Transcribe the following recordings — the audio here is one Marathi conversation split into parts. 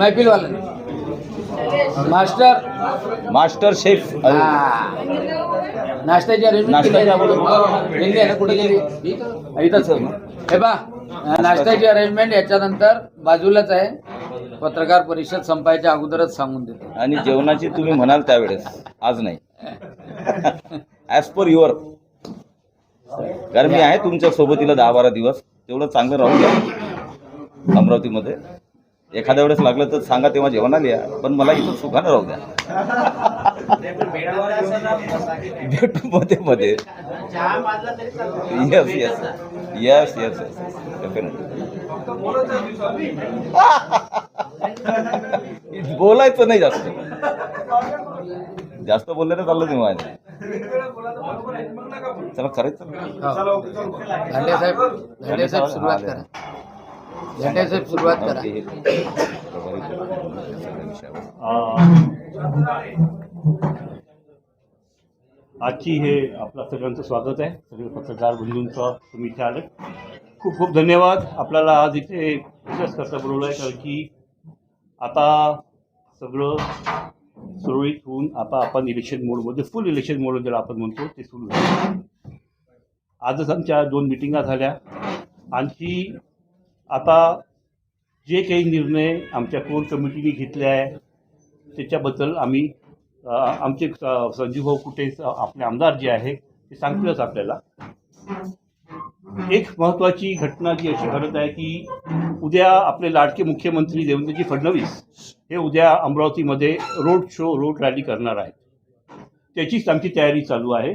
मैफिलवाला। मास्टर। Master chef. नाश्त्याची अरेंजमेंट केली नाश्त्याची आहे. गेली आहे ना कुठे गेली? इथंच हे पा नाश्त्याची अरेंजमेंट याच्यानंतर बाजूलाच आहे. पत्रकार परिषद संपायच्या अगोदरच सांगून देतो. आणि जेवणाची तुम्ही म्हणाल त्यावेळेस. आज नाही. ॲज पर युअर कारण मी आहे तुमच्या सोबतीला दहा बारा दिवस. तेवढं चांगलं राहू द्या. अमरावतीमध्ये. एखाद्या वेळेस लागलं तर सांगा तेव्हा जेवणाला या पण मला इथं सुखानं राहू द्या. भेटू मध्ये मध्ये. Yes yes yes yes definitely बोलायचं नाही जास्त. जास्त बोललं तर चाललं नाही माझ्या चला करायचं साहेब साहेब सुरुवात करा. साहेब सुरुवात करा. आजची हे आपलं सगळ्यांचं स्वागत आहे. सगळे पत्रकार बंधूंचं तुम्ही इथे आले खूप खूप धन्यवाद. आपल्याला आज इथे विशेष करता बोलवलं आहे कारण की आता सगळं सुरळीत होऊन आता आपण इलेक्शन मोडमध्ये फुल इलेक्शन मोड ज्याला आपण म्हणतो ते सुरू झालं. आजच आमच्या दोन मिटिंगा झाल्या. आणखी आता जे काही निर्णय आमच्या कोर कमिटीने घेतले आहे त्याच्याबद्दल आम्ही आमचे स- कुठे आपले आमदार जे आहे ते सांगतीलच आपल्याला. एक महत्त्वाची घटना जी अशी घडत आहे की उद्या आपले लाडके मुख्यमंत्री देवेंद्रजी फडणवीस हे उद्या अमरावतीमध्ये रोड शो रोड रॅली करणार आहेत. त्याचीच आमची तयारी चालू आहे.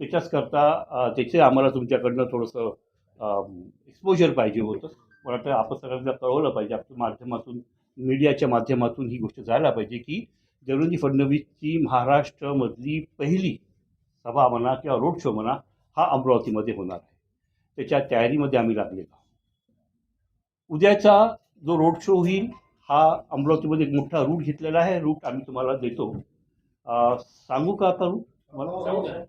त्याच्याच करता त्याचे आम्हाला तुमच्याकडनं थोडंसं एक्सपोजर पाहिजे होतं. मला वाटतं आपण सगळ्यांना कळवलं पाहिजे आपल्या माध्यमातून मीडियाच्या माध्यमातून ही गोष्ट जायला पाहिजे की देवेंद्रजी फडणवीसची महाराष्ट्रामधली पहिली सभा म्हणा किंवा रोड शो म्हणा हा अमरावतीमध्ये होणार आहे. त्याच्या तयारीमध्ये आम्ही लागलेलो. उद्याचा जो रोड शो होईल हा अमरावतीमध्ये एक मोठा रूट घेतलेला आहे. रूट आम्ही तुम्हाला देतो. सांगू का आता रूट? मला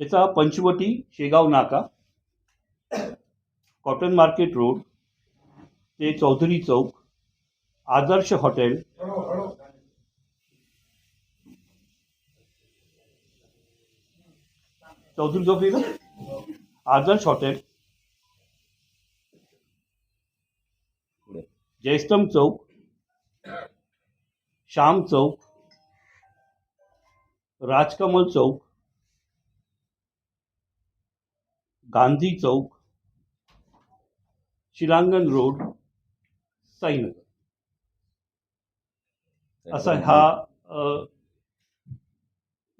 याचा पंचवटी शेगाव नाका. कॉटन मार्केट रोड ते चौधरी चौक आदर्श हॉटेल. चौधरी चौक आहे आदर्श हॉटेल. जयस्तम चौक. श्याम चौक. राजकमल चौक. गांधी चौक. शिलांगण रोड साईनगर. असा हा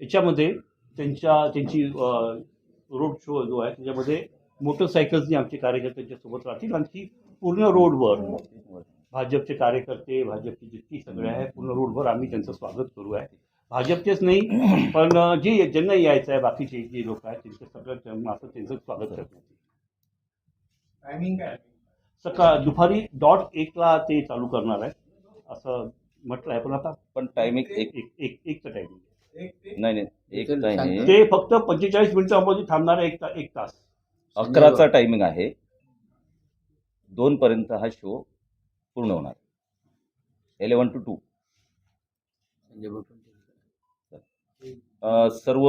याच्यामध्ये त्यांच्या त्यांची रोड शो जो आहे त्याच्यामध्ये मोटरसायकल्सनी आमचे कार्यकर्त्यांच्या सोबत राहतील. आणखी पूर्ण रोडवर भाजपचे कार्यकर्ते भाजपचे जितकी सगळे आहे पूर्ण रोडवर आम्ही त्यांचं स्वागत करू आहे. भाजपचेच नाही पण जे ज्यांना यायचं आहे बाकीचे जे लोक आहेत त्यांचं सगळं मात्र त्यांचं स्वागत करणार टायमिंग काय? सकाळ दुपारी डॉट एकला ते चालू करणार आहे असं म्हटलं आहे पण आता. पण टायमिंग एक एक एक एकचं टायमिंग नाही नाही एक नाही ते फक्त पंचेचाळीस मिनिटामध्ये थांबणार आहे एक ता एक तास. अकराचा टायमिंग आहे. दोन पर्यंत हा शो पूर्ण होणार. इलेवन टू टू सर्व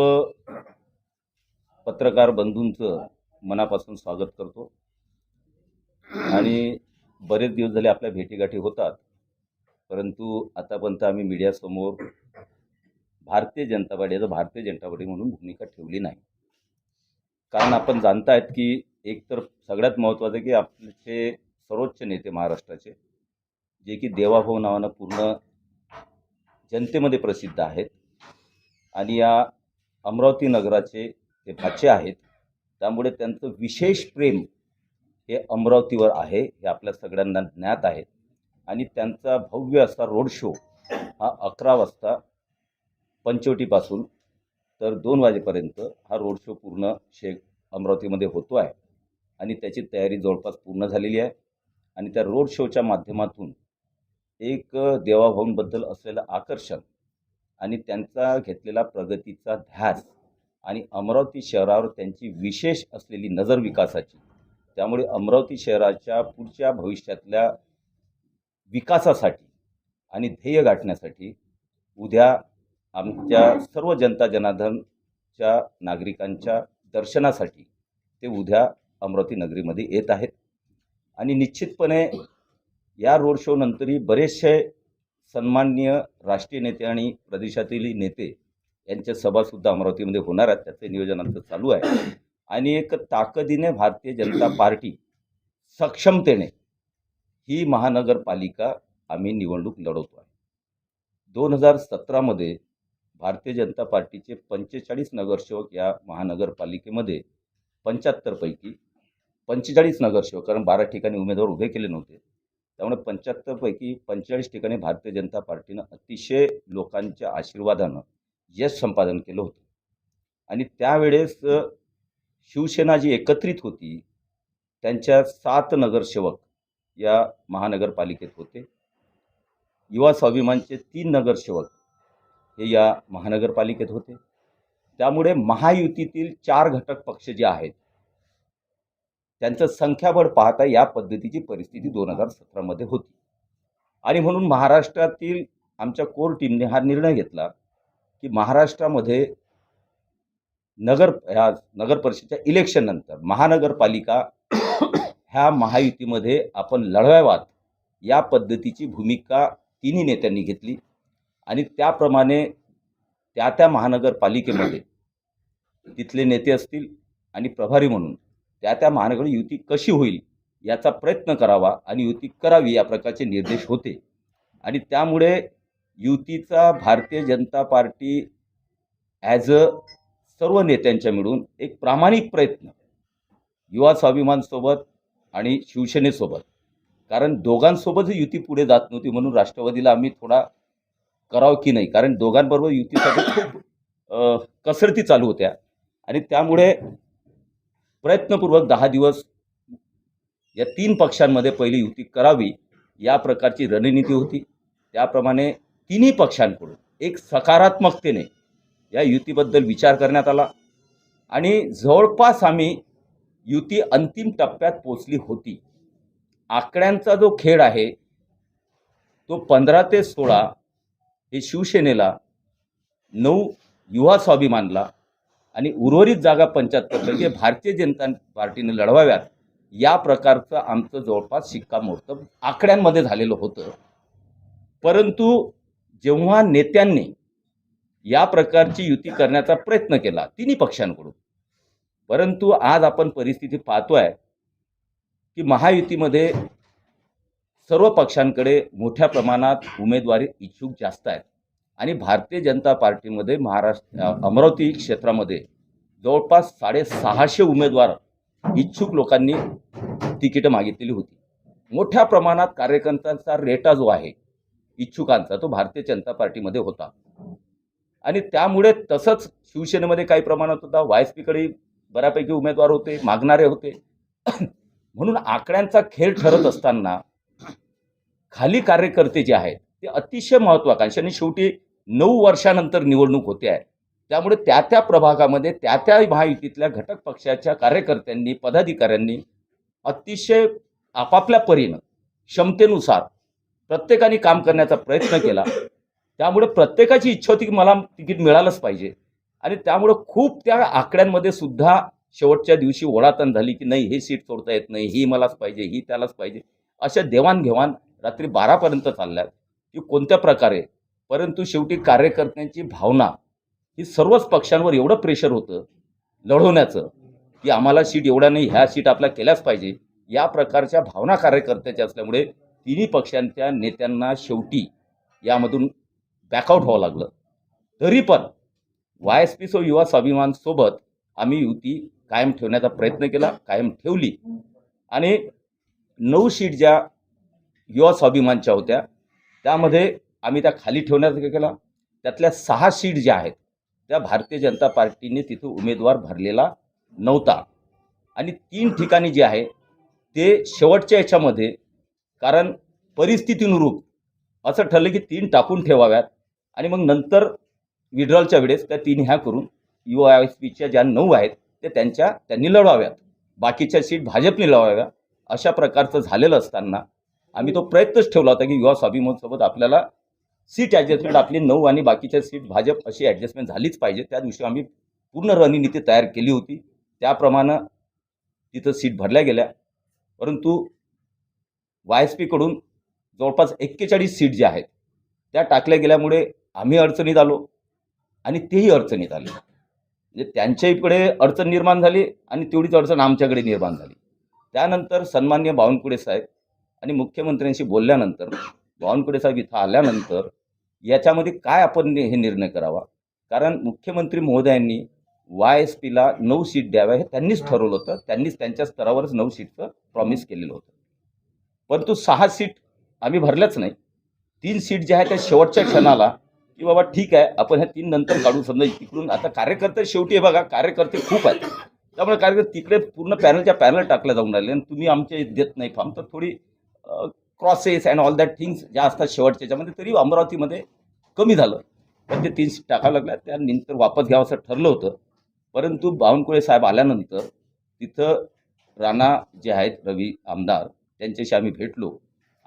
पत्रकार बंधूंचं मनापासून स्वागत करतो. आणि बरेच दिवस झाले आपल्या भेटीगाठी होतात. परंतु आतापर्यंत आम्ही मीडियासमोर भारतीय जनता पार्टी याचं भारतीय जनता पार्टी म्हणून भूमिका ठेवली नाही. कारण आपण जाणतायत की एक तर सगळ्यात महत्त्वाचं की आपले सर्वोच्च नेते महाराष्ट्राचे जे की देवाभाऊ नावानं पूर्ण जनतेमध्ये प्रसिद्ध आहेत आणि या अमरावती नगराचे ते भाचे आहेत त्यामुळे त्यांचं विशेष प्रेम हे अमरावतीवर आहे हे आपल्या सगळ्यांना ज्ञात आहे. आणि त्यांचा भव्य असा रोड शो हा अकरा वाजता पंचवटीपासून तर दोन वाजेपर्यंत हा रोड शो पूर्ण शे अमरावतीमध्ये होतो आहे. आणि त्याची तयारी जवळपास पूर्ण झालेली आहे. आणि त्या रोड शोच्या माध्यमातून एक देवाभाऊंबद्दल असलेलं आकर्षण आणि त्यांचा घेतलेला प्रगतीचा ध्यास आणि अमरावती शहरावर त्यांची विशेष असलेली नजर विकासाची त्यामुळे अमरावती शहराच्या पुढच्या भविष्यातल्या विकासासाठी आणि ध्येय गाठण्यासाठी उद्या आमच्या सर्व जनता जनार्दनच्या नागरिकांच्या दर्शनासाठी ते उद्या अमरावती नगरीमध्ये येत आहेत. आणि निश्चितपणे या रोड शो नंतरही बरेचसे सन्माननीय राष्ट्रीय नेते आणि प्रदेशातील नेते यांच्या सभासुद्धा अमरावतीमध्ये होणार आहेत. त्याचं नियोजन आमचं चालू आहे. आणि एक ताकदीने भारतीय जनता पार्टी सक्षमतेने ही महानगरपालिका आम्ही निवडणूक लढवतो आहे. दोन हजार सतरामध्ये भारतीय जनता पार्टीचे पंचेचाळीस नगरसेवक या महानगरपालिकेमध्ये पंच्याहत्तरपैकी पंचेचाळीस नगरसेवक कारण बारा ठिकाणी उमेदवार उभे केले नव्हते. त्यामुळे पंच्याहत्तरपैकी पंचेचाळीस ठिकाणी भारतीय जनता पार्टीनं अतिशय लोकांच्या आशीर्वादानं यश संपादन केलं होतं. आणि त्यावेळेस शिवसेना जी एकत्रित होती त्यांच्या सात नगरसेवक या महानगरपालिकेत होते. युवा स्वाभिमानचे तीन नगरसेवक हे या महानगरपालिकेत होते. त्यामुळे महायुतीतील चार घटक पक्ष जे आहेत त्यांचं संख्याबळ पाहता या पद्धतीची परिस्थिती दोन हजार सतरामध्ये होती. आणि म्हणून महाराष्ट्रातील आमच्या कोर टीमने हा निर्णय घेतला की महाराष्ट्रामध्ये नगर ह्या नगर परिषदेच्या इलेक्शननंतर महानगरपालिका ह्या महायुतीमध्ये आपण लढवाव्यात या पद्धतीची भूमिका तिन्ही नेत्यांनी घेतली. आणि त्याप्रमाणे त्या त्या महानगरपालिकेमध्ये तिथले नेते असतील आणि प्रभारी म्हणून त्या त्या महानगर युती कशी होईल याचा प्रयत्न करावा आणि युती करावी या प्रकारचे निर्देश होते. आणि त्यामुळे युतीचा Bharatiya Janata party as a सर्व नेत्यांच्या मिळून एक प्रामाणिक प्रयत्न. युवा स्वाभिमानसोबत आणि शिवसेनेसोबत. कारण दोघांसोबतही युती पुढे जात नव्हती म्हणून राष्ट्रवादीला आम्ही थोडा करावं की नाही? कारण दोघांबरोबर युतीसाठी खूप कसरती चालू होत्या. आणि त्यामुळे प्रयत्नपूर्वक दहा दिवस या तीन पक्षांमध्ये पहिली युती करावी या प्रकारची रणनीती होती. त्याप्रमाणे तिन्ही पक्षांकडून एक सकारात्मकतेने या युतीबद्दल विचार करण्यात आला. आणि जवळपास आम्ही युती अंतिम टप्प्यात पोचली होती. आकड्यांचा जो खेळ आहे तो पंधरा ते सोळा हे शिवसेनेला नऊ युवा स्वाभिमानला आणि उर्वरित जागा पंच्याहत्तरपैकी भारतीय जनता पार्टीने लढवाव्यात या प्रकारचं आमचं जवळपास शिक्कामोर्तब आकड्यांमध्ये झालेलं होतं. परंतु जेव्हा नेत्यांनी या प्रकारची युती करण्याचा प्रयत्न केला तिन्ही पक्षांकडून. परंतु आज आपण परिस्थिती पाहतोय की महायुतीमध्ये सर्व पक्षांकडे मोठ्या प्रमाणात उमेदवारी इच्छुक जास्त आहेत. आणि भारतीय जनता पार्टीमध्ये महाराष्ट्र अमरावती क्षेत्रामध्ये जवळपास साडेसहाशे उमेदवार इच्छुक लोकांनी तिकीटं मागितलेली होती. मोठ्या प्रमाणात कार्यकर्त्यांचा रेटा जो आहे इच्छुकांचा तो भारतीय जनता पार्टीमध्ये होता. आणि त्यामुळे तसंच शिवसेनेमध्ये काही प्रमाणात होता. वाय एस पीकडे बऱ्यापैकी उमेदवार होते मागणारे होते. म्हणून आकड्यांचा खेळ ठरत असताना खाली कार्यकर्ते जे आहेत ते अतिशय महत्वाकांक्षी आणि शेवटी नऊ वर्षानंतर निवडणूक होते आहे. त्यामुळे त्या त्या प्रभागामध्ये त्या त्या महायुतीतल्या घटक पक्षाच्या कार्यकर्त्यांनी पदाधिकाऱ्यांनी अतिशय आपापल्या परीनं क्षमतेनुसार प्रत्येकाने काम करण्याचा प्रयत्न केला. त्यामुळे प्रत्येकाची इच्छा होती की मला तिकीट मिळालंच पाहिजे. आणि त्यामुळं खूप त्या आकड्यांमध्ये सुद्धा शेवटच्या दिवशी ओढाताण झाली की नाही हे सीट सोडता येत नाही ही मलाच पाहिजे ही त्यालाच पाहिजे. अशा देवाणघेवाण रात्री बारापर्यंत चालल्यात. की कोणत्या प्रकारे? परंतु शेवटी कार्यकर्त्यांची भावना ही सर्वच पक्षांवर एवढं प्रेशर होतं लढवण्याचं की आम्हाला सीट एवढ्या नाही ह्या सीट आपल्या केल्याच पाहिजे. या प्रकारच्या भावना कार्यकर्त्याच्या असल्यामुळे तिन्ही पक्षांच्या नेत्यांना शेवटी यामधून बॅकआउट व्हावं लागलं. तरी पण वाय एस पी सो युवा स्वाभिमानसोबत आम्ही युती कायम ठेवण्याचा प्रयत्न केला कायम ठेवली. आणि नऊ सीट ज्या युवा स्वाभिमानच्या होत्या त्यामध्ये आम्ही त्या खाली ठेवण्याचा केला. त्यातल्या सहा सीट ज्या आहेत त्या भारतीय जनता पार्टीने तिथे उमेदवार भरलेला नव्हता. आणि तीन ठिकाणी जे आहे ते शेवटच्या याच्यामध्ये कारण परिस्थितीनुरूप असं ठरलं की तीन टाकून ठेवाव्यात. आणि मग नंतर विड्रॉलच्या वेळेस त्या तीन ह्या करून यू आय एस पीच्या ज्या नऊ आहेत ते त्यांच्या त्यांनी लढवाव्यात. बाकीच्या सीट भाजपने लढवाव्या. अशा प्रकारचं झालेलं असताना आम्ही तो प्रयत्नच ठेवला होता की युवा स्वाभिमानसोबत आपल्याला सीट ॲडजस्टमेंट आपली नऊ आणि बाकीच्या सीट भाजप अशी ॲडजस्टमेंट झालीच पाहिजे. त्या दिवशी आम्ही पूर्ण रणनीती तयार केली होती. त्याप्रमाणे तिथं सीट भरल्या गेल्या. परंतु वाय एस पीकडून जवळपास एक्केचाळीस सीट ज्या आहेत त्या टाकल्या गेल्यामुळे आम्ही अडचणीत आलो आणि तेही अडचणीत आले. म्हणजे त्यांच्या इकडे अडचण निर्माण झाली आणि तेवढीच अडचण आमच्याकडे निर्माण झाली. त्यानंतर सन्मान्य बावनकुळे साहेब आणि मुख्यमंत्र्यांशी बोलल्यानंतर बावनकुळे साहेब इथं आल्यानंतर याच्यामध्ये काय आपण हे निर्णय करावा? कारण मुख्यमंत्री महोदयांनी वाय एस पीला नऊ सीट द्याव्या हे त्यांनीच ठरवलं होतं. त्यांनीच त्यांच्या स्तरावरच नऊ सीटचं प्रॉमिस केलेलं होतं. परंतु सहा सीट आम्ही भरल्याच नाही. तीन सीट ज्या आहेत त्या शेवटच्या क्षणाला की बाबा ठीक आहे आपण ह्या तीन नंतर काढू. समजा तिकडून आता कार्यकर्ते शेवटी हे बघा कार्यकर्ते खूप आहेत. त्यामुळे कार्यकर्ते तिकडे पूर्ण पॅनलच्या पॅनल टाकल्या जाऊन राहिले आणि तुम्ही आमचे देत नाही. फॉर्म तर थोडी crosses and all that things ज्या असतात शेवटच्या याच्यामध्ये तरी अमरावतीमध्ये कमी झालं. पण ते तीन सीट टाकावं लागल्या त्यानंतर वापस घ्यावं असं ठरलं होतं. परंतु बावनकुळे साहेब आल्यानंतर तिथं राणा जे आहेत रवी आमदार त्यांच्याशी आम्ही भेटलो.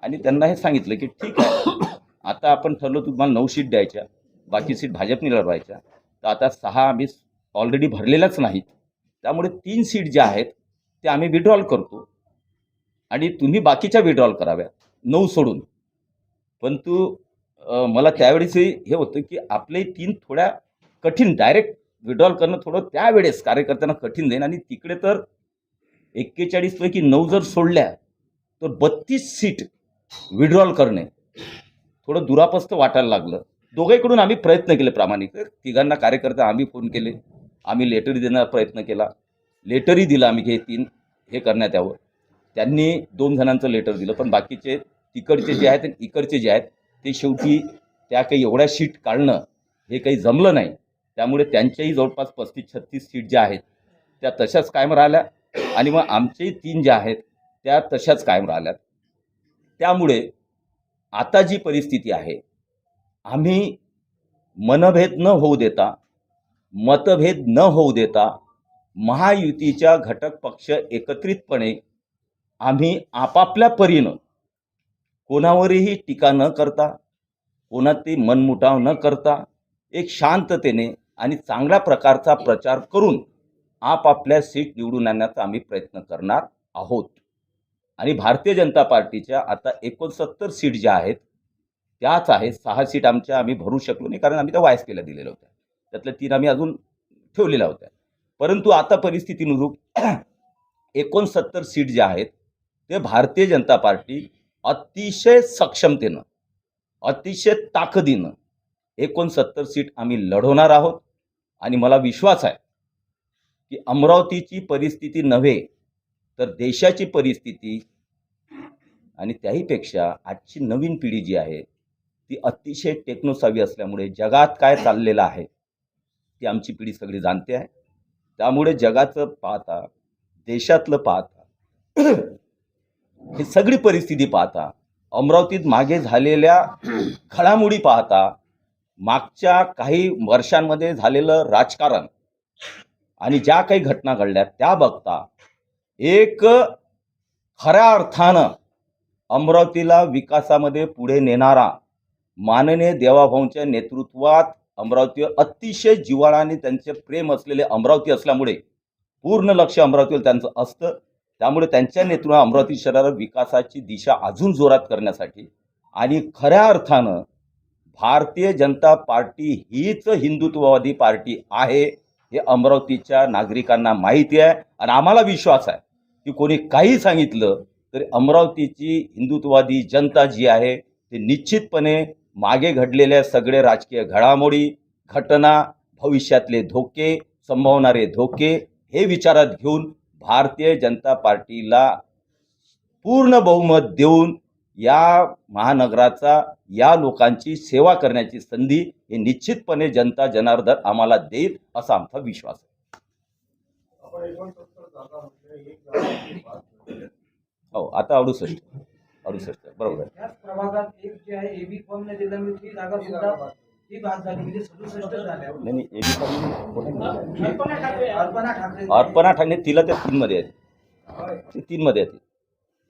आणि त्यांना हे सांगितलं की ठीक आहे आता आपण ठरलो तुम्हाला नऊ सीट द्यायच्या बाकी सीट भाजपने लढवायच्या. तर आता सहा आम्ही ऑलरेडी भरलेल्याच नाहीत. त्यामुळे तीन सीट ज्या आहेत त्या आम्ही विड्रॉल करतो. आणि तुम्ही बाकीच्या विड्रॉल कराव्या नऊ सोडून. परंतु मला त्यावेळेसही हे होतं की आपले तीन थोड्या कठीण डायरेक्ट विड्रॉल करणं थोडं त्यावेळेस कार्यकर्त्यांना कठीण जाईल. आणि तिकडे तर एक्केचाळीसपैकी नऊ जर सोडल्या तर बत्तीस सीट विड्रॉल करणे. थोडं दुरापस्त वाटायला लागलं. दोघेकडून आम्ही प्रयत्न केले प्रामाणिक. तिघांना कार्यकर्ते आम्ही फोन केले. आम्ही लेटरही देण्याचा प्रयत्न केला. लेटरही दिलं आम्ही हे तीन हे करण्यात यावं. त्यांनी दोन जणांचं लेटर दिलं. पण बाकीचे तिकडचे जे आहेत आणि इकडचे जे आहेत ते शेवटी त्या काही एवढ्या सीट काढणं हे काही जमलं नाही. त्यामुळे त्यांच्याही जवळपास पस्तीस छत्तीस सीट ज्या आहेत त्या तशाच कायम राहिल्या. आणि मग आमचेही तीन ज्या आहेत त्या तशाच कायम राहिल्यात त्यामुळे आता जी परिस्थिती आहे आम्ही मनभेद न होऊ देता मतभेद न होऊ देता महायुतीच्या घटक पक्ष एकत्रितपणे आम्ही आपापल्या परीनं कोणावरही टीका न करता कोणातही मनमुटाव न करता एक शांततेने आणि चांगल्या प्रकारचा प्रचार करून आपापल्या सीट निवडून आणण्याचा आम्ही प्रयत्न करणार आहोत. आणि भारतीय जनता पार्टीच्या आता एकोणसत्तर सीट ज्या आहेत त्याच आहेत. सहा सीट आमच्या आम्ही भरू शकलो नाही कारण आम्ही त्या वायस केल्या दिलेल्या होत्या. त्यातल्या तीन आम्ही अजून ठेवलेल्या होत्या. परंतु आता परिस्थितीनुरूप एकोणसत्तर सीट ज्या आहेत ते भारतीय जनता पार्टी अतिशय सक्षमतेनं अतिशय ताकदीनं एकोणसत्तर सीट आम्ही लढवणार आहोत. आणि मला विश्वास आहे की अमरावतीची परिस्थिती नव्हे तर देशाची परिस्थिती आणि त्याहीपेक्षा आजची नवीन पिढी जी आहे ती अतिशय टेक्नोसावी असल्यामुळे जगात काय चाललेलं आहे ती आमची पिढी सगळी जाणते आहे. त्यामुळे जगाचं पाहता देशातलं पाहता ही सगळी परिस्थिती पाहता अमरावतीत मागे झालेल्या घडामोडी पाहता मागच्या काही वर्षांमध्ये झालेलं राजकारण आणि ज्या काही घटना घडल्या त्या बघता एक खऱ्या अर्थानं अमरावतीला विकासामध्ये पुढे नेणारा माननीय देवाभाऊंच्या नेतृत्वात अमरावती अतिशय जिव्हाळाने त्यांचे प्रेम असलेले अमरावती असल्यामुळे पूर्ण लक्ष अमरावतीवर त्यांचं असतं. त्यामुळे त्यांच्या नेतृत्वात अमरावती शहराला विकासाची दिशा अजून जोरात करण्यासाठी आणि खऱ्या अर्थानं भारतीय जनता पार्टी हीच हिंदुत्ववादी पार्टी आहे हे अमरावतीच्या नागरिकांना माहिती आहे आणि आम्हाला विश्वास आहे. की कोणी काही सांगितलं तरी अमरावतीची हिंदुत्ववादी जनता जी आहे ते निश्चितपणे मागे घडलेल्या सगळे राजकीय घडामोडी घटना भविष्यातले धोके संभवणारे धोके हे विचारात घेऊन भारतीय जनता पार्टीला पूर्ण बहुमत देऊन या महानगराचा या लोकांची सेवा करण्याची संधी हे निश्चितपणे जनता जनार्दन आम्हाला देईल असा आमचा विश्वास आहे. हो आता अडुसष्ट. अडुसष्ट बरोबर. आहे त्याच प्रभागात एक जे आहे एबी फॉर्म ने दिल्यामुळे ती जागा सुद्धा ती बाद झाली म्हणजे सदुसष्ट झाल्या. नाही नाही एबी फॉर्म ठाकरे ठाकरे. अर्पणा ठाणे तिला त्या तीनमध्ये आहेत. ते तीनमध्ये येतील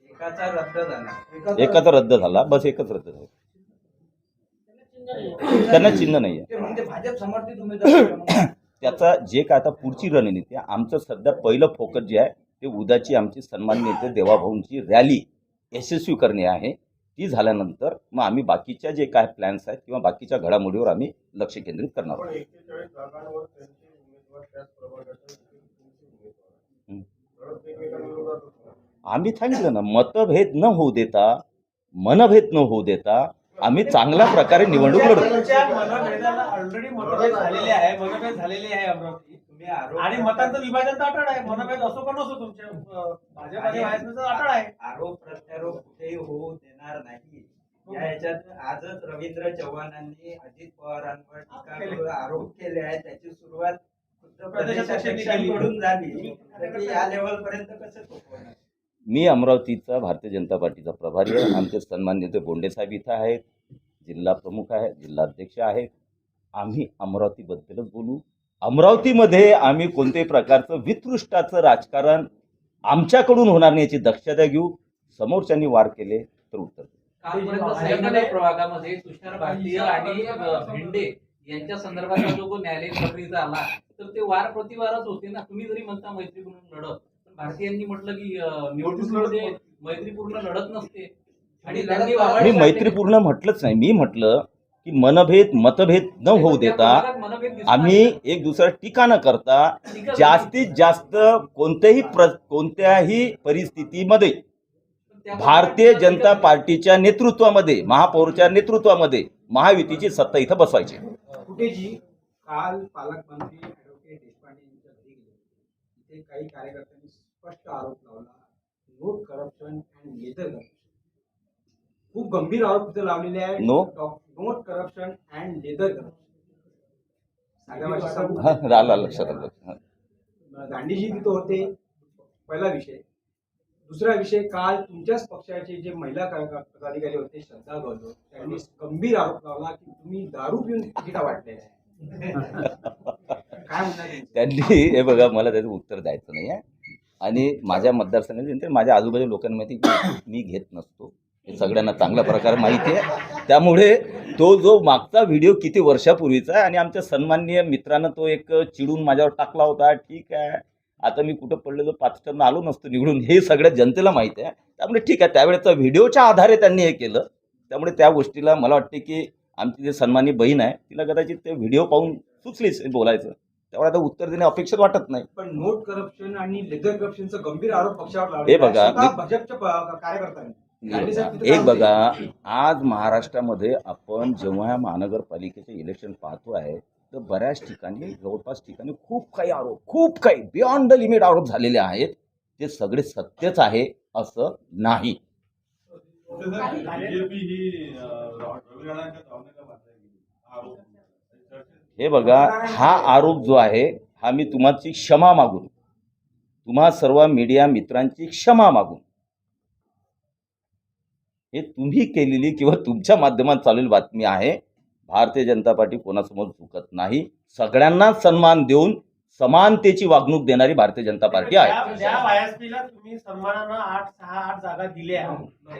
एकाचा रद्द झाला. एकाचा रद्द झाला बस एकच रद्द झाला. त्यांना चिन्ह नाही. आहे ते भाजप समर्थित उमेदवार. त्याचा जे काय आता पुढची रणनीती आहे आमचं सध्या पहिलं फोकस जे आहे ते उद्याची आमची सन्माननीय नेते देवाभाऊंची रॅली यशस्वी करणे आहे. ती झाल्यानंतर मग आम्ही बाकीच्या जे काय प्लॅन्स आहेत किंवा बाकीच्या घडामोडीवर आम्ही लक्ष केंद्रित करणार आहोत. आम्ही सांगितलं ना मतभेद न होऊ देता मनभेद न होऊ देता आम्ही चांगल्या प्रकारे निवडणूक लढू. तुमच्या मनभेदाला ऑलरेडी मतभेद झालेले आहे मनभेद झालेले आहे अमरावती. तुम्ही आरोप आणि मतांचं विभाजन तर अटळ आहे मनभेद असो का नसो तुमच्या भाजप आणि अटळ आहे. आरोप प्रत्यारोप कुठेही होऊ देणार नाही. या ह्याच्यात आजच रवींद्र चव्हाणांनी अजित पवारांवर टीका आरोप केले आहेत. त्याची सुरुवात खुद्द. प्रदेशाध्यक्षांकडून झाली. या लेवल पर्यंत कसं मी अमरावतीचा भारतीय जनता पार्टीचा प्रभारी आहे. आमचे सन्मान्य ते बोंडे साहेब इथं आहेत. जिल्हा प्रमुख आहेत जिल्हा अध्यक्ष आहेत आम्ही अमरावतीबद्दलच बोलू. अमरावतीमध्ये आम्ही कोणत्याही प्रकारचं वित्कृष्टाचं राजकारण आमच्याकडून होणार नाही याची दक्षता घेऊ. समोरच्यांनी वार केले तर उत्तर संगमनेर प्रभागामध्ये तुषार भारतीय आणि अ, भेंडे यांच्या संदर्भातला जो न्यायालयीन आला तर ते वार प्रतिवारच होते ना. तुम्ही जरी म्हणता मैत्रीपूर्ण लढत भारतीयांनी म्हटलं की निवडणुकीमध्ये मैत्रीपूर्ण लढत नसते. आणि मी. मैत्रीपूर्ण म्हटलंच नाही. मी म्हटलं की मनभेद मतभेद न होऊ देता आम्ही. एक दुसरा टीका न करता जास्तीत जास्त कोणत्याही प्र कोणत्याही परिस्थितीमध्ये भारतीय जनता पार्टीच्या नेतृत्वामध्ये महापौरच्या नेतृत्वामध्ये महायुतीची सत्ता इथं बसवायची. कुठेजी काल पालकमंत्री ऍडव्होकेट देशपांडे यांच्या घरी गेले. तिथे काही कार्यकर्त्यांनी स्पष्ट आरोप लावला. Note corruption and laser corruption खूप गंभीर आरोप तिथे लावलेले आहे No? Note corruption and laser corruption? हा, आला लक्षात आलं. गांधीजी तिथं होते. पहिला विषय. दुसरा विषय काल तुमच्याच पक्षाचे जे महिला पदाधिकारी होते श्रद्धा गौरव त्यांनी गंभीर आरोप लावला की तुम्ही दारू पिऊन तिकिटा आहे काय म्हणणार? त्यांनी हे बघा मला त्याचं उत्तर द्यायचं नाही आहे आणि माझ्या मतदारसंघात माझ्या आजूबाजू लोकांमध्ये मी घेत नसतो. हे सगळ्यांना चांगल्या प्रकारे माहिती आहे. त्यामुळे तो जो मागचा व्हिडिओ किती वर्षापूर्वीचा आहे आणि आमच्या सन्माननीय मित्रानं तो एक चिडून माझ्यावर टाकला होता ठीक आहे आता मी कुठं पडलेलो पाच टन आलो नसतो निवडून. हे सगळ्या जनतेला माहिती आहे. त्यामुळे ठीक आहे त्यावेळेचा व्हिडिओच्या आधारे त्यांनी हे केलं. त्यामुळे त्या गोष्टीला मला वाटते की आमची जे सन्मानी बहीण आहे तिला कदाचित ते व्हिडिओ पाहून सुचलीच बोलायचं. त्यामुळे आता उत्तर देणे अपेक्षित वाटत नाही. पण नोट करप्शन आणि लेझर करप्शनचा गंभीर आरोप पक्षावर हे बघा, स्वतः मी- भाजपच्या प- कार्यकर्त्यांनी. गांधी साहेब तिथे एक? बघा आज महाराष्ट्रामध्ये आपण जेव्हा या महानगरपालिकेचे इलेक्शन पाहतो आहे तर बऱ्याच ठिकाणी जवळपास ठिकाणी खूप काही आरोप खूप काही बियॉन्ड द लिमिट आरोप झालेले आहेत. ते सगळे सत्यच आहे असं नाही. हे हे बघा हा आरोप जो आहे हा मी तुम्हाची क्षमा मागून तुम्हा सर्व मीडिया मित्रांची क्षमा मागून हे तुम्ही केलेली किंवा तुमच्या माध्यमात चालेल बातमी आहे भारतीय जनता पार्टी कोणासमोर चुकत नाही. सगळ्यांना सन्मान देऊन समानतेची वागणूक देणारी भारतीय जनता पार्टी आहे. तुम्ही सन्मानानं आठ सहा आठ जागा दिल्या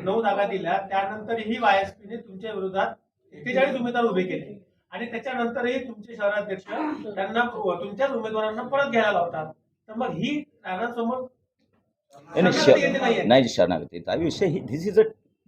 नऊ जागा दिल्या त्यानंतर ही वायएसपीने तुमच्या विरोधात एक्केचाळीस उमेदवार उभे केले. आणि त्याच्यानंतरही तुमचे शहराध्यक्ष त्यांना तुमच्याच उमेदवारांना परत घ्यायला लावतात. तर मग ही राणांसमोर नाही, नाही, शरणागती श- नाहीये. नाही शरणागती हा विषय दिस इज अ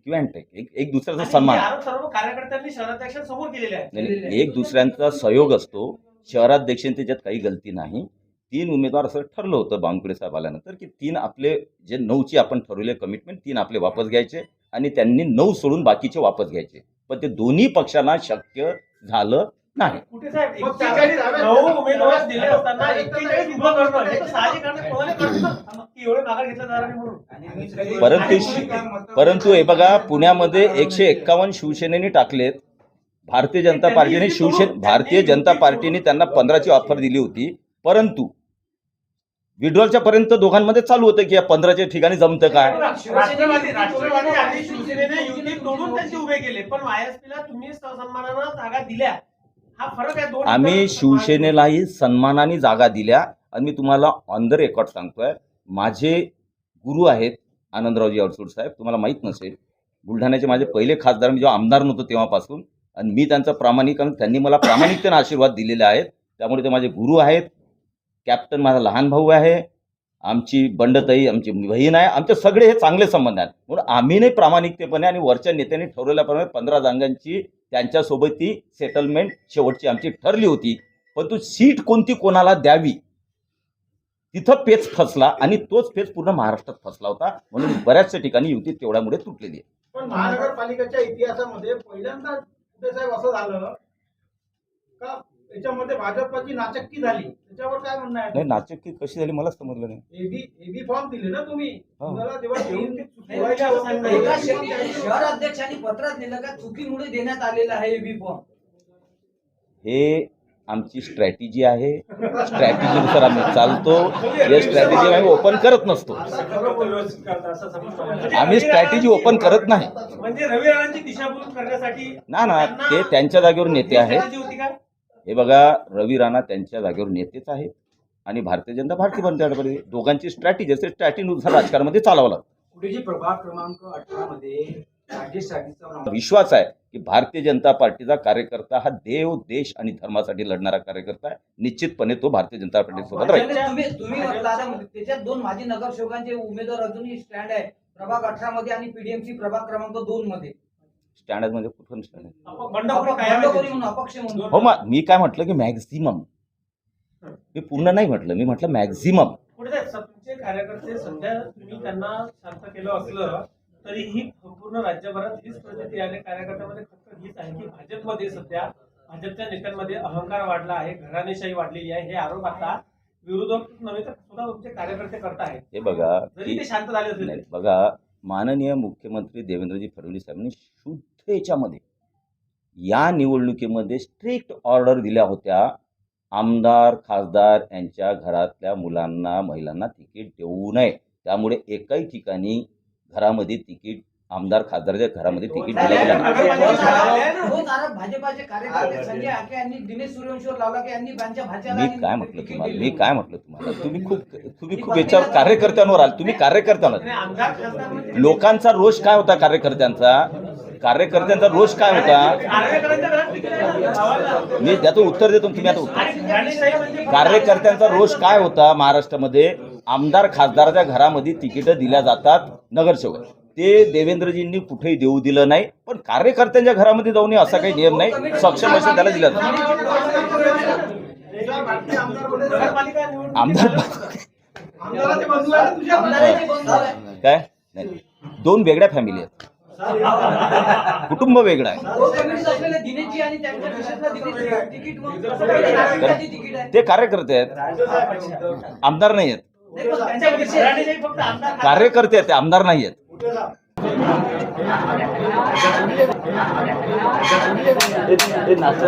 टेक एक एक दुसऱ्याचा सन्मान. सर्व कार्यकर्त्यांनी शहराध्यक्षांसमोर केलेले नाही, एक दुसऱ्यांचा सहयोग असतो. शहराध्यक्षांची त्याच्यात काही गलती नाही. तीन उमेदवार असं ठरलं होतं बावनकुळे साहेब आल्यानंतर की तीन आपले जे नऊची आपण ठरवले कमिटमेंट तीन आपले वापस घ्यायचे आणि त्यांनी नऊ सोडून बाकीचे वापस घ्यायचे. पण ते दोन्ही पक्षांना शक्य झालं नाही. हे परंतु परंतु हे बघा पुण्यामध्ये एकशे एक्कावन्न शिवसेनेने टाकलेत. भारतीय जनता पार्टीने शिवसेने भारतीय जनता पार्टीने त्यांना पंधराची ऑफर दिली होती. परंतु विड्रॉलच्या पर्यंत दोघांमध्ये चालू होतं की या पंधराच्या ठिकाणी जमतं काय? राष्ट्रवादी राष्ट्रवादी आणि शिवसेनेने युती तोडून त्यांचे उभे केले. पण वायएसपीला तुम्ही सन्मानानं जागा दिल्या. हा फरक आहे दोन आम्ही शिवसेनेलाही सन्मानाने जागा दिल्या. आणि मी तुम्हाला ऑन द रेकॉर्ड सांगतोय माझे गुरु आहेत आनंदरावजी अडसूड साहेब. तुम्हाला माहीत नसेल बुलढाण्याचे माझे पहिले खासदार मी जेव्हा आमदार नव्हतो तेव्हापासून. आणि मी त्यांचा प्रामाणिक आणि त्यांनी मला प्रामाणिकतेने आशीर्वाद दिलेले आहेत. त्यामुळे ते माझे गुरु आहेत. कॅप्टन माझा लहान भाऊ आहे. आमची बंडताई आमची बहीण आहे. आमचे सगळे हे चांगले संबंध आहेत. म्हणून आम्ही नाही प्रामाणिकतेपणे आणि वरच्या नेत्यांनी ठरवल्याप्रमाणे पंधरा जागांची त्यांच्यासोबत ती सेटलमेंट शेवटची आमची ठरली होती. परंतु सीट कोणती कोणाला द्यावी? तिथं पेच फसला आणि तोच पेच पूर्ण महाराष्ट्रात फसला होता. म्हणून बऱ्याचशा ठिकाणी युती तेवढ्यामुळे तुटलेली आहे. पण महानगरपालिकेच्या इतिहासामध्ये पहिल्यांदा साहेब असं झालं का? याच्यामध्ये भाजपची नाचक्की झाली. त्याच्यावर काय म्हणणं आहे? नाही नाचक्की कशी झाली मलाच समजलं नाही. एबी एबी फॉर्म दिले ना तुम्ही? हो. तुम्हाला तेव्हा ते एका. शहरी- शहर अध्यक्षांनी पत्रात लिहिलं का? चुकीमुळे देण्यात आलेलं आहे एबी फॉर्म. हे आमची स्ट्रॅटेजी आहे. स्ट्रॅटेजीनुसार आम्ही चालतो. हे स्ट्रॅटेजी आम्ही ओपन करत नसतो. म्हणजे आम्ही स्ट्रॅटेजी ओपन करत नाही. म्हणजे रवी राणांची दिशाभूल करण्यासाठी ना ना ते त्यांच्या जागेवर नेते आहेत. strategy होती का? हे बघा रवी राणा त्यांच्या जागेवर नेतेच आहेत आणि भारतीय जनता भारतीय जनता पार्टी दोघांची स्ट्रॅटेजी असते स्ट्रॅटेजीनुसार राजकारणामध्ये चालावं लागतं. प्रभाग क्रमांक अठरा मध्ये राजेश साठीचा विश्वास आहे की भारतीय जनता पार्टीचा कार्यकर्ता हा देव देश आणि धर्मासाठी लढणारा कार्यकर्ता आहे. निश्चितपणे तो भारतीय जनता राहील. म्हटलं आता त्याच्यात दोन माजी नगरसेवकांचे उमेदवार अजूनही स्टँड आहे. प्रभाग अठरा मध्ये आणि पीडीएमसी प्रभाग क्रमांक दोन मध्ये. स्टँडमध्ये कुठून स्टँड आहे आपण बंडखोरी कायम आहे बंडखोरी त्याची. म्हणून अपक्ष म्हणून. हो मग मी काय म्हटलं की मॅक्झिमम. मी पूर्ण नाही म्हटलं मी म्हटलं मॅक्झिमम. पुढे साहेब, तुमचे कार्यकर्ते सध्या तुम्ही त्यांना शांत केलं असलं तरीही संपूर्ण राज्यभरात हीच परिस्थिती आहे कार्यकर्त्यामध्ये फक्त हीच आहे की भाजपमध्ये सध्या भाजपच्या नेत्यांमध्ये अहंकार वाढला आहे घराणेशाही वाढलेली आहे हे आरोप आता विरोधक नव्हे तर स्वतः तुमचे कार्यकर्ते करत आहेत हे बघा जरी ते शांत झाले तरी. बघा माननीय मुख्यमंत्री देवेंद्रजी फडणवीस साहेबांनी शुद्ध याच्यामध्ये या निवडणुकीमध्ये स्ट्रिक्ट ऑर्डर दिल्या होत्या. आमदार खासदार यांच्या घरातल्या मुलांना महिलांना तिकीट देऊ नये. त्यामुळे एकाही ठिकाणी घरामध्ये तिकीट आमदार खासदाराच्या घरामध्ये तिकीट दिलं गेलं. नाही तोच आरोप- तोच आरोप भाजपाचे कार्यकर्ते संजय आके यांनी दिनेश सूर्यवंशीवर लावला की यांनी त्यांच्या भाच्याला मी काय म्हटलं तुम्हाला? दिलं. मी काय म्हटलं तुम्हाला? तुम्ही खूप तुम्ही खूप याच्यावर कार्यकर्त्यांवर आल. तुम्ही म्हणजे लोकांचा रोष काय होता कार्यकर्त्यांचा? कार्यकर्त्यांचा रोष काय होता. मी त्याचं उत्तर देतो तुम्ही आता उत्तर. कार्यकर्त्यांचा रोष काय होता महाराष्ट्रामध्ये? आमदार खासदाराच्या घरामध्ये तिकीटं दिल्या जातात नगरसेवक. ते देवेंद्रजींनी कुठेही देऊ दिलं नाही पण कार्यकर्त्यांच्या घरामध्ये जाऊ नये असा काही नियम नाही. सक्षम असेल त्याला दिला आमदार. काय? नाही. दोन वेगळ्या फॅमिली आहेत. कुटुंब वेगळं आहे. ते कार्यकर्ते आहेत. आमदार नाही आहेत. कार्यकर्ते आहेत ते आमदार नाही आहेत. 对了，这这哪去？